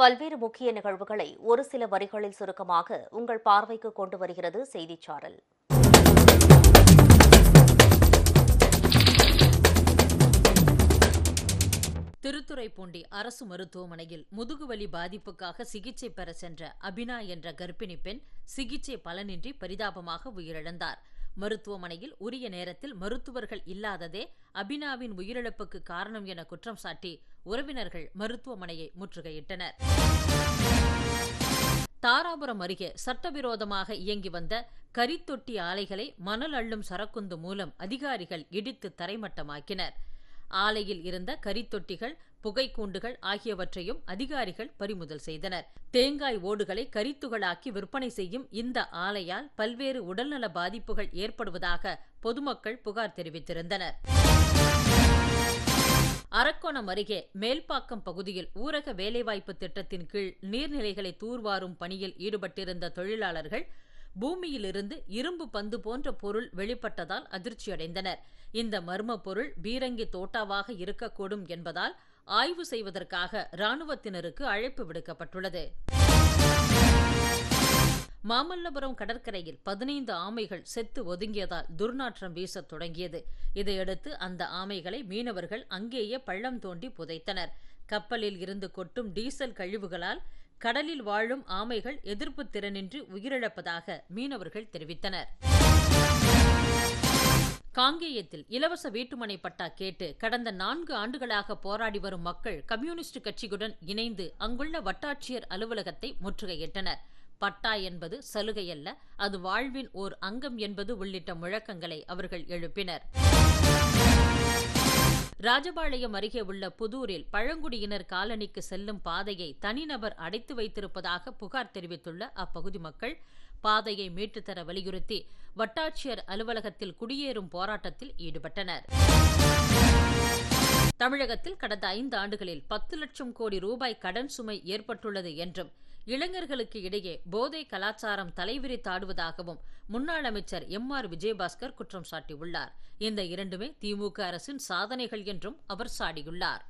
பல்வேறு முக்கிய நிகழ்வுகளை ஒரு சில வரிகளில் சுருக்கமாக உங்கள் பார்வைக்கு கொண்டு வருகிறது செய்திச்சாரல். திருத்துறைப்பூண்டி அரசு மருத்துவமனையில் முதுகுவலி பாதிப்புக்காக சிகிச்சை பெற சென்ற அபினா என்ற கர்ப்பிணி பெண் சிகிச்சை பலனின்றி பரிதாபமாக உயிரிழந்தார். மருத்துவமனையில் உரிய நேரத்தில் மருத்துவர்கள் இல்லாததே அபினாவின் உயிரிழப்புக்கு காரணம் என குற்றம் சாட்டி உறவினர்கள் மருத்துவமனையை முற்றுகையிட்டனர். தாராபுரம் அருகே சட்டவிரோதமாக இயங்கி வந்த கரித்தொட்டி ஆலைகளை மணல் அள்ளும் சரக்குந்து மூலம் அதிகாரிகள் இடித்து தரைமட்டமாக்கினர். ஆலையில் இருந்த கரித்தொட்டிகள் புகைக்கூண்டுகள் ஆகியவற்றையும் அதிகாரிகள் பறிமுதல் செய்தனர். தேங்காய் ஓடுகளை கரித்துகளாக்கி விற்பனை செய்யும் இந்த ஆலையால் பல்வேறு உடல்நல பாதிப்புகள் ஏற்படுவதாக பொதுமக்கள் புகார் தெரிவித்திருந்தனர். அரக்கோணம் அருகே மேல்பாக்கம் பகுதியில் ஊரக வேலைவாய்ப்பு திட்டத்தின் கீழ் நீர்நிலைகளை தூர்வாரும் பணியில் ஈடுபட்டிருந்த தொழிலாளர்கள் பூமியிலிருந்து இரும்பு பந்து போன்ற பொருள் வெளிப்பட்டதால் அதிர்ச்சியடைந்தனர். இந்த மர்ம பொருள் பீரங்கி தோட்டாவாக இருக்கக்கூடும் என்பதால் ஆய்வு செய்வதற்காக ராணுவத்தினருக்கு அழைப்பு விடுக்கப்பட்டுள்ளது. மாமல்லபுரம் கடற்கரையில் பதினைந்து ஆமைகள் செத்து ஒதுங்கியதால் துர்நாற்றம் வீசத் தொடங்கியது. இதையடுத்து அந்த ஆமைகளை மீனவர்கள் அங்கேயே பள்ளம் தோண்டி புதைத்தனர். கப்பலில் இருந்து கொட்டும் டீசல் கழிவுகளால் கடலில் வாழும் ஆமைகள் எதிர்ப்பு திறனின்றி உயிரிழப்பதாக மீனவர்கள் தெரிவித்தனர். காங்கேயத்தில் இலவச வீட்டுமனை பட்டா கேட்டு கடந்த நான்கு ஆண்டுகளாக போராடி வரும் மக்கள் கம்யூனிஸ்ட் கட்சியுடன் இணைந்து அங்குள்ள வட்டாட்சியர் அலுவலகத்தை முற்றுகையிட்டனர். பட்டா என்பது சலுகையல்ல அது வாழ்வின் ஓர் அங்கம் என்பது உள்ளிட்ட முழக்கங்களை அவர்கள் எழுப்பினர். ராஜபாளையம் அருகே உள்ள புதூரில் பழங்குடியினர் காலனிக்கு செல்லும் பாதையை தனிநபர் அடைத்து வைத்திருப்பதாக புகார் தெரிவித்துள்ள அப்பகுதி மக்கள் பாதையை மீட்டுத்தர வலியுறுத்தி வட்டாட்சியர் அலுவலகத்தில் குடியேறும் போராட்டத்தில் ஈடுபட்டனர். தமிழகத்தில் கடந்த ஐந்து ஆண்டுகளில் பத்து லட்சம் கோடி ரூபாய் கடன் சுமை ஏற்பட்டுள்ளது என்றும் இளைஞர்களுக்கு இடையே போதை கலாச்சாரம் தலைவிரித்தாடுவதாகவும் முன்னாள் அமைச்சர் எம் ஆர் விஜயபாஸ்கர் குற்றம் சாட்டியுள்ளார். இந்த இரண்டுமே திமுக அரசின் சாதனைகள் என்றும் அவர் சாடியுள்ளார்.